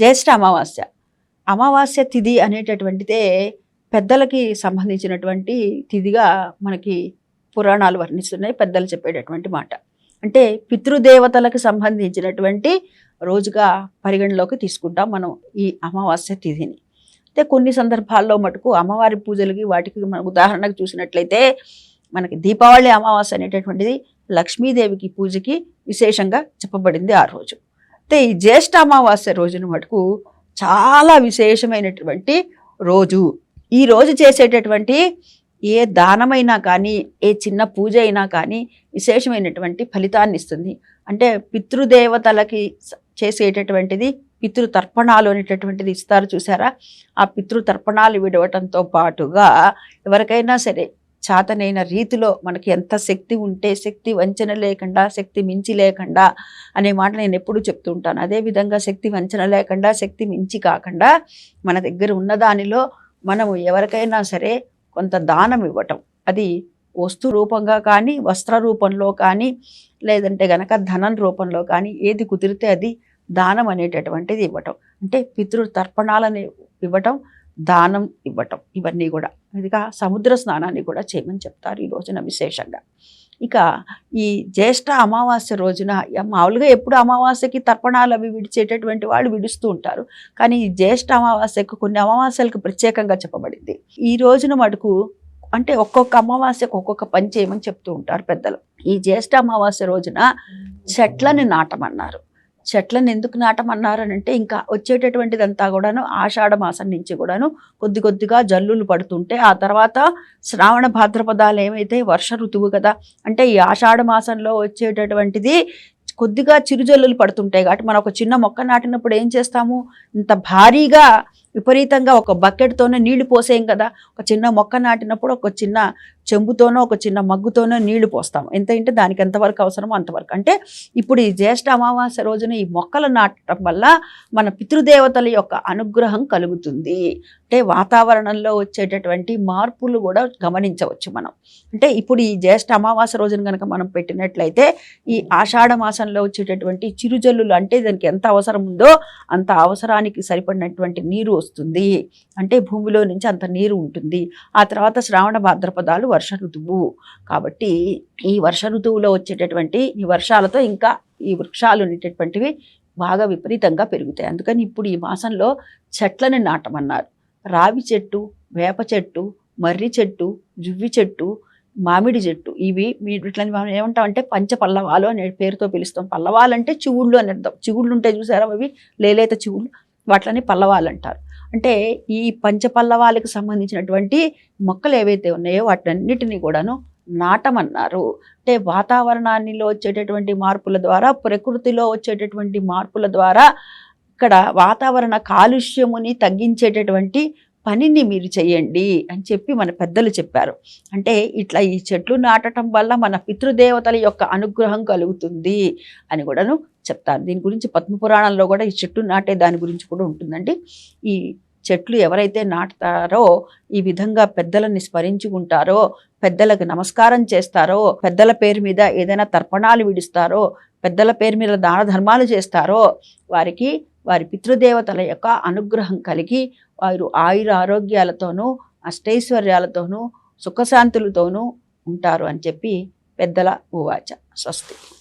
జ్యేష్ఠ అమావాస్య. అమావాస్య తిథి అనేటటువంటిదే పెద్దలకి సంబంధించినటువంటి తిథిగా మనకి పురాణాలు వర్ణిస్తున్నాయి పెద్దలు చెప్పేటటువంటి మాట. అంటే పితృదేవతలకు సంబంధించినటువంటి రోజుగా పరిగణలోకి తీసుకుంటాం మనం ఈ అమావాస్య తిథిని అయితే కొన్ని సందర్భాల్లో మటుకు అమ్మవారి పూజలకి వాటికి మనం ఉదాహరణకు చూసినట్లయితే మనకి దీపావళి అమావాస్య అనేటటువంటిది లక్ష్మీదేవికి పూజకి విశేషంగా చెప్పబడింది ఆ రోజు. అయితే ఈ జ్యేష్ఠ అమావాస్య రోజున మటుకు చాలా విశేషమైనటువంటి రోజు. ఈ రోజు చేసేటటువంటి ఏ దానమైనా కానీ ఏ చిన్న పూజ అయినా కానీ విశేషమైనటువంటి ఫలితాన్ని ఇస్తుంది. అంటే పితృదేవతలకి చేసేటటువంటిది పితృ తర్పణాలు అనేటటువంటిది ఇస్తారు చూసారా? ఆ పితృ తర్పణాలు విడవటంతో పాటుగా ఎవరికైనా సరే చాతనైన రీతిలో మనకి ఎంత శక్తి ఉంటే శక్తి వంచన లేకుండా శక్తి మించి లేకుండా అనే మాట నేను ఎప్పుడూ చెప్తూ ఉంటాను. అదేవిధంగా శక్తి వంచన లేకుండా శక్తి మించి కాకుండా మన దగ్గర ఉన్న దానిలో మనము ఎవరికైనా సరే కొంత దానం ఇవ్వటం. అది వస్తు రూపంగా కానీ వస్త్ర రూపంలో కానీ లేదంటే గనక ధనం రూపంలో కానీ ఏది కుదిరితే అది దానం అనేటటువంటిది ఇవ్వటం. అంటే పితృ తర్పణాలని ఇవ్వటం దానం ఇవ్వటం. ఇవన్నీ కూడా. ఇదిగా సముద్ర స్నానాన్ని కూడా చేయమని చెప్తారు ఈ రోజున విశేషంగా. ఇక ఈ జ్యేష్ఠ అమావాస్య రోజున మామూలుగా ఎప్పుడు అమావాస్యకి తర్పణాలు అవి విడిచేటటువంటి వాళ్ళు విడుస్తూ ఉంటారు. కానీ ఈ జ్యేష్ఠ అమావాస్యకు కొన్ని అమావాస్యలకు ప్రత్యేకంగా చెప్పబడింది. ఈ రోజున మటుకు అంటే ఒక్కొక్క అమావాస్యకు ఒక్కొక్క పని చేయమని చెప్తూ ఉంటారు పెద్దలు. ఈ జ్యేష్ఠ అమావాస్య రోజున చెట్లని నాటమన్నారు. చెట్లను ఎందుకు నాటమన్నారు అని అంటే ఇంకా వచ్చేటటువంటిదంతా కూడాను ఆషాఢ మాసం నుంచి కూడాను కొద్ది కొద్దిగా జల్లులు పడుతుంటే ఆ తర్వాత శ్రావణ భాద్రపదాలు ఏమైతే వర్ష ఋతువు కదా అంటే ఈ ఆషాఢ మాసంలో వచ్చేటటువంటిది కొద్దిగా చిరుజల్లులు పడుతుంటాయి. కాబట్టి మనం ఒక చిన్న మొక్క నాటినప్పుడు ఏం చేస్తాము? ఇంత భారీగా విపరీతంగా ఒక బకెట్తోనే నీళ్ళు పోసేయం కదా. ఒక చిన్న మొక్క నాటినప్పుడు ఒక చిన్న చెంబుతోనో ఒక చిన్న మగ్గుతోనో నీళ్ళు పోస్తాం. ఎంత అంటే దానికి ఎంతవరకు అవసరమో అంతవరకు అంటే ఇప్పుడు ఈ జ్యేష్ఠ అమావాస్య రోజున ఈ మొక్కలు నాటడం వల్ల మన పితృదేవతల యొక్క అనుగ్రహం కలుగుతుంది. అంటే వాతావరణంలో వచ్చేటటువంటి మార్పులు కూడా గమనించవచ్చు మనం. అంటే ఇప్పుడు ఈ జ్యేష్ఠ అమావాస్య రోజున కనుక మనం పెట్టినట్లయితే ఈ ఆషాఢ మాసంలో వచ్చేటటువంటి చిరుజల్లులు అంటే దానికి ఎంత అవసరం ఉందో అంత అవసరానికి సరిపడినటువంటి నీరు వస్తుంది. అంటే భూమిలో నుంచి అంత నీరు ఉంటుంది. ఆ తర్వాత శ్రావణ భాద్రపదాలు వర్ష ఋతువు. కాబట్టి ఈ వర్ష ఋతువులో వచ్చేటటువంటి ఈ వర్షాలతో ఇంకా ఈ వృక్షాలు ఉండేటటువంటివి బాగా విపరీతంగా పెరుగుతాయి. అందుకని ఇప్పుడు ఈ మాసంలో చెట్లని నాటమన్నారు. రావి చెట్టు వేప చెట్టు మర్రి చెట్టు జువ్వి చెట్టు మామిడి చెట్టు. ఇవి మీరు ఇట్లని మనం ఏమంటామంటే పంచ పల్లవాలు అనే పేరుతో పిలుస్తాం. పల్లవాలు అంటే చివుళ్ళు అని అర్థం. చిగుళ్ళు ఉంటాయి చూసారా అవి? లేలేత చిగుళ్ళు. వాటిని పల్లవాలు అంటారు. అంటే ఈ పంచ పల్లవాలకు సంబంధించినటువంటి మొక్కలు ఏవైతే ఉన్నాయో వాటన్నిటిని కూడాను నాటమన్నారు. అంటే వాతావరణాన్నిలో వచ్చేటటువంటి మార్పుల ద్వారా ప్రకృతిలో వచ్చేటటువంటి మార్పుల ద్వారా ఇక్కడ వాతావరణ కాలుష్యముని తగ్గించేటటువంటి పనిని మీరు చేయండి అని చెప్పి మన పెద్దలు చెప్పారు. అంటే ఇట్లా ఈ చెట్లు నాటడం వల్ల మన పితృదేవతల యొక్క అనుగ్రహం కలుగుతుంది అని కూడాను చెప్తారు. దీని గురించి పద్మపురాణంలో కూడా ఈ చెట్టు నాటే దాని గురించి కూడా ఉంటుందండి. ఈ చెట్లు ఎవరైతే నాటుతారో ఈ విధంగా పెద్దలని స్మరించుకుంటారో పెద్దలకు నమస్కారం చేస్తారో పెద్దల పేరు మీద ఏదైనా తర్పణాలు విడుస్తారో పెద్దల పేరు మీద దాన ధర్మాలు చేస్తారో వారికి వారి పితృదేవతల యొక్క అనుగ్రహం కలిగి వారు ఆయుర ఆరోగ్యాలతోనూ అష్టైశ్వర్యాలతోనూ సుఖశాంతులతోనూ ఉంటారు అని చెప్పి పెద్దల ఉవాచ స్వస్తి.